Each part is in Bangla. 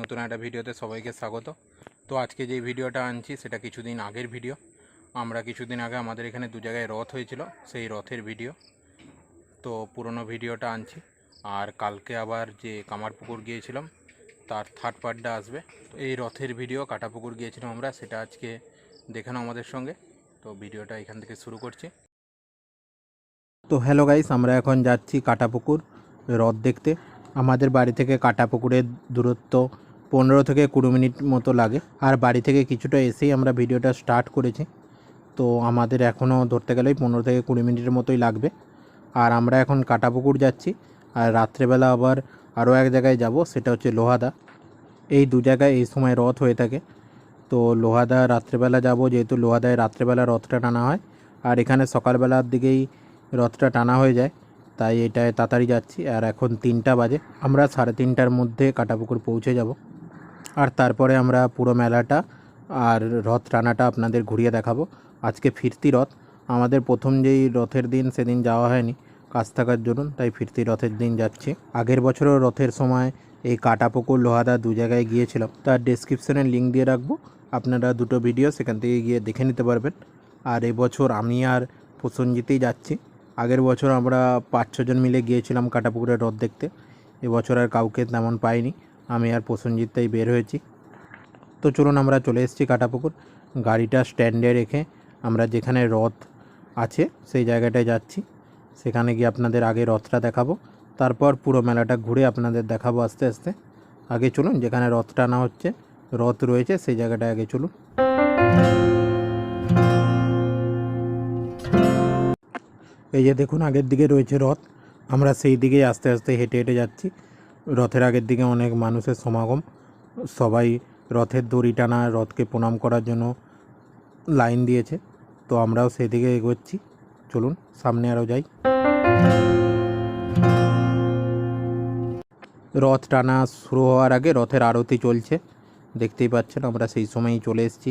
নতুন একটা ভিডিওতে সবাইকে স্বাগত। তো আজকে যে ভিডিওটা আনছি, সেটা কিছুদিন আগের ভিডিও। আমরা কিছুদিন আগে আমাদের এখানে দু জায়গায় রথ হয়েছিল, সেই রথের ভিডিও। তো পুরনো ভিডিওটা আনছি। আর কালকে আবার যে কামারপুকুর গিয়েছিলাম, তার থার্ড পার্টটা আসবে। এই রথের ভিডিও, কাটাপুকুর গিয়েছিলাম আমরা, সেটা আজকে দেখানো আমাদের সঙ্গে। তো ভিডিওটা এখান থেকে শুরু করছি। তো হ্যালো গাইস আমরা এখন যাচ্ছি কাটাপুকুর রথ দেখতে। আমাদের বাড়ি থেকে কাটা পুকুরের দূরত্ব পনেরো থেকে কুড়ি মিনিট মতো লাগে। আর বাড়ি থেকে কিছুটা এসেই আমরা ভিডিওটা স্টার্ট করেছি। তো আমাদের এখনও ধরতে গেলেই পনেরো থেকে কুড়ি মিনিটের মতোই লাগবে। আর আমরা এখন কাটা পুকুর যাচ্ছি। আর রাত্রেবেলা আবার আরও এক জায়গায় যাব, সেটা হচ্ছে লোহাদা। এই দু জায়গায় এই সময় রথ হয়ে থাকে। তো লোহাদা রাত্রেবেলা যাব, যেহেতু লোহাদায় রাত্রেবেলা রথটা টানা হয়। আর এখানে সকালবেলার দিকেই রথটা টানা হয়ে যায়। তাই এটায় তাড়াতাড়ি যাচ্ছি, আর এখন তিনটা বাজে। আমরা সাড়ে তিনটার মধ্যে কাটাপুকুর পৌঁছে যাব। আর তারপরে আমরা পুরো মেলাটা আর রথ টানাটা আপনাদের ঘুরিয়ে দেখাবো। আজকে ফিরতি রথ। আমাদের প্রথম যেই রথের দিন সেদিন যাওয়া হয়নি, কাজ থাকার জন্য, তাই ফিরতি রথের দিন যাচ্ছি। আগের বছরও রথের সময় এই কাটাপুকুর, লোহাদা দু জায়গায় গিয়েছিলাম। তার ডেসক্রিপশনে লিঙ্ক দিয়ে রাখব। আপনারা দুটো ভিডিও সেখান থেকে গিয়ে দেখে নিতে পারবেন। আর এবছর আমি আর প্রসঞ্জিতেই যাচ্ছি। আগের বছর আমরা পাঁচ ছজন মিলে গিয়েছিলাম কাটাপুকুরের রথ দেখতে। এবছর আর কাউকে তেমন পাইনি। আমি আর প্রসঞ্জিতটাই বের হয়েছি। তো চলুন আমরা চলে এসেছি কাটাপুকুর। গাড়িটা স্ট্যান্ডে রেখে আমরা যেখানে রথ আছে সেই জায়গাটায় যাচ্ছি। সেখানে গিয়ে আপনাদের আগে রথটা দেখাবো। তারপর পুরো মেলাটা ঘুরে আপনাদের দেখাবো আস্তে আস্তে। আগে চলুন যেখানে রথ টানা হচ্ছে, রথ রয়েছে সেই জায়গাটায় আগে চলুন। এই যে দেখুন, আগের দিকে রয়েছে রথ। আমরা সেই দিকেই আস্তে আস্তে হেঁটে হেঁটে যাচ্ছি। রথের আগের দিকে অনেক মানুষের সমাগম। সবাই রথের দড়ি টানা, রথকে প্রণাম করার জন্য লাইন দিয়েছে। তো আমরাও সেই দিকে এগোচ্ছি। চলুন, সামনে আরও যাই। রথ টানা শুরু হওয়ার আগে রথের আরতি চলছে। দেখতেই পাচ্ছেন, আমরা সেই সময়ই চলে এসেছি।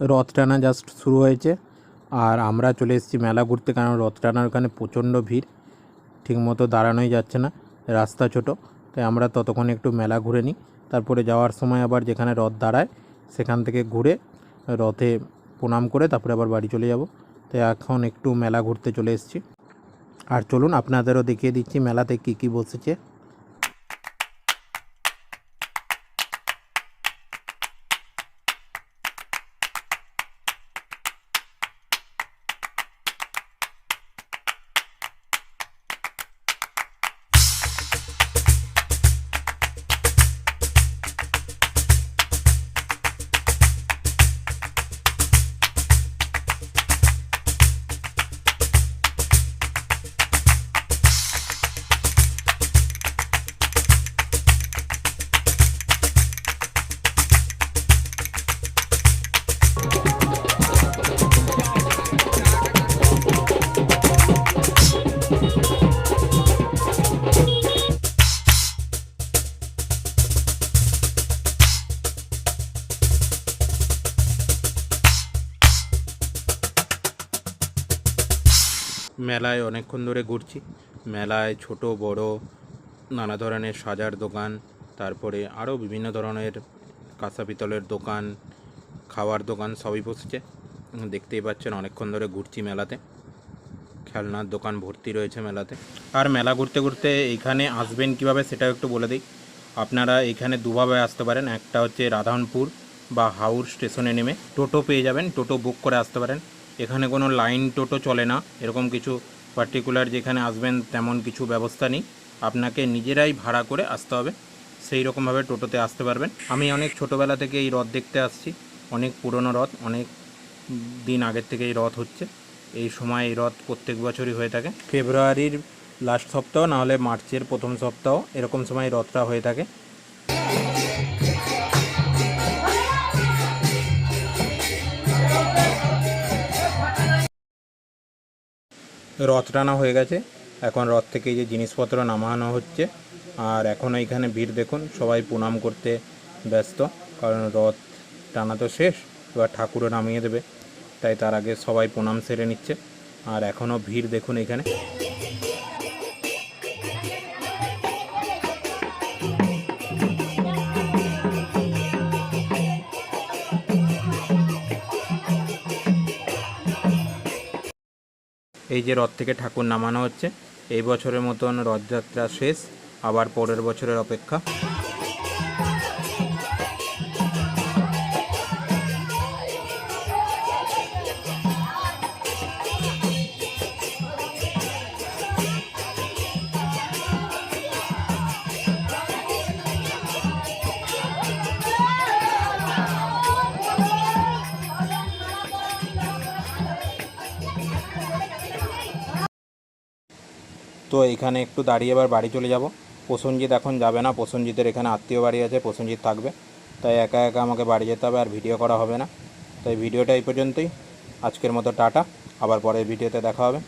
রথ টানা জাস্ট শুরু হয়েছে। আর আমরা চলে এসেছি মেলা ঘুরতে, কারণ রথ টানার ওখানে প্রচণ্ড ভিড়। ঠিকমতো দাঁড়ানোই যাচ্ছে না, রাস্তা ছোট, তাই আমরা ততক্ষণ একটু মেলা ঘুরে নিই। তারপরে যাওয়ার সময় আবার যেখানে রথ দাঁড়ায়, সেখান থেকে ঘুরে রথে প্রণাম করে তারপরে আবার বাড়ি চলে যাব। তাই এখন একটু মেলা ঘুরতে চলে এসেছি। আর চলুন, আপনাদেরও দেখিয়ে দিচ্ছি মেলাতে কী কী বসেছে। মেলায় অনেকক্ষণ ধরে ঘুরছি। মেলায় ছোট, বড়, নানা ধরনের সাজার দোকান, তারপরে আরও বিভিন্ন ধরনের কাঁসা পিতলের দোকান, খাওয়ার দোকান সবই বসেছে। দেখতেই পাচ্ছেন অনেকক্ষণ ধরে ঘুরছি মেলাতে। খেলনার দোকান ভর্তি রয়েছে মেলাতে। আর মেলা ঘুরতে ঘুরতে এইখানে আসবেন কীভাবে সেটাও একটু বলে দিই। আপনারা এখানে দুভাবে আসতে পারেন। একটা হচ্ছে রাধানপুর বা হাউর স্টেশনে নেমে টোটো পেয়ে যাবেন। টোটো বুক করে আসতে পারেন। এখানে কোনো লাইন টোটো চলে না। এরকম কিছু পার্টিকুলার যেখানে আসবেন তেমন কিছু ব্যবস্থা নেই। আপনাকে নিজেরাই ভাড়া করে আসতে হবে। সেই রকমভাবে টোটোতে আসতে পারবেন। আমি অনেক ছোটোবেলা থেকে এই রথ দেখতে আসছি। অনেক পুরনো রথ, অনেক দিন আগের থেকে এই রথ হচ্ছে। এই সময় এই রথ প্রত্যেক বছরই হয়ে থাকে। ফেব্রুয়ারির লাস্ট সপ্তাহ না হলে মার্চের প্রথম সপ্তাহ, এরকম সময় রথটা হয়ে থাকে। রথ টানা হয়ে গেছে। এখন রথ থেকে যে জিনিসপত্র নামানো হচ্ছে, আর এখন এইখানে ভিড় দেখুন, সবাই প্রণাম করতে ব্যস্ত, কারণ রথ টানা তো শেষ, এবার ঠাকুরও নামিয়ে দেবে, তাই তার আগে সবাই প্রণাম সেরে নিচ্ছে, আর এখনও ভিড় দেখুন এখানে এই যে রথ থেকে ঠাকুর নামানো হচ্ছে, এই বছরের মতন রথযাত্রা শেষ, আবার পরের বছরের অপেক্ষা। তো এখানে একটু দাঁড়িয়ে এবার বাড়ি চলে যাব। প্রসঞ্জিৎ এখন যাবে না। প্রসঞ্জিতের এখানে আত্মীয় বাড়ি আছে প্রসঞ্জিৎ থাকবে। তাই একা একা আমাকে বাড়ি যেতে হবে আর ভিডিও করা হবে না। তাই ভিডিওটা এই পর্যন্তই। আজকের মতো টাটা। আবার পরের ভিডিওতে দেখা হবে।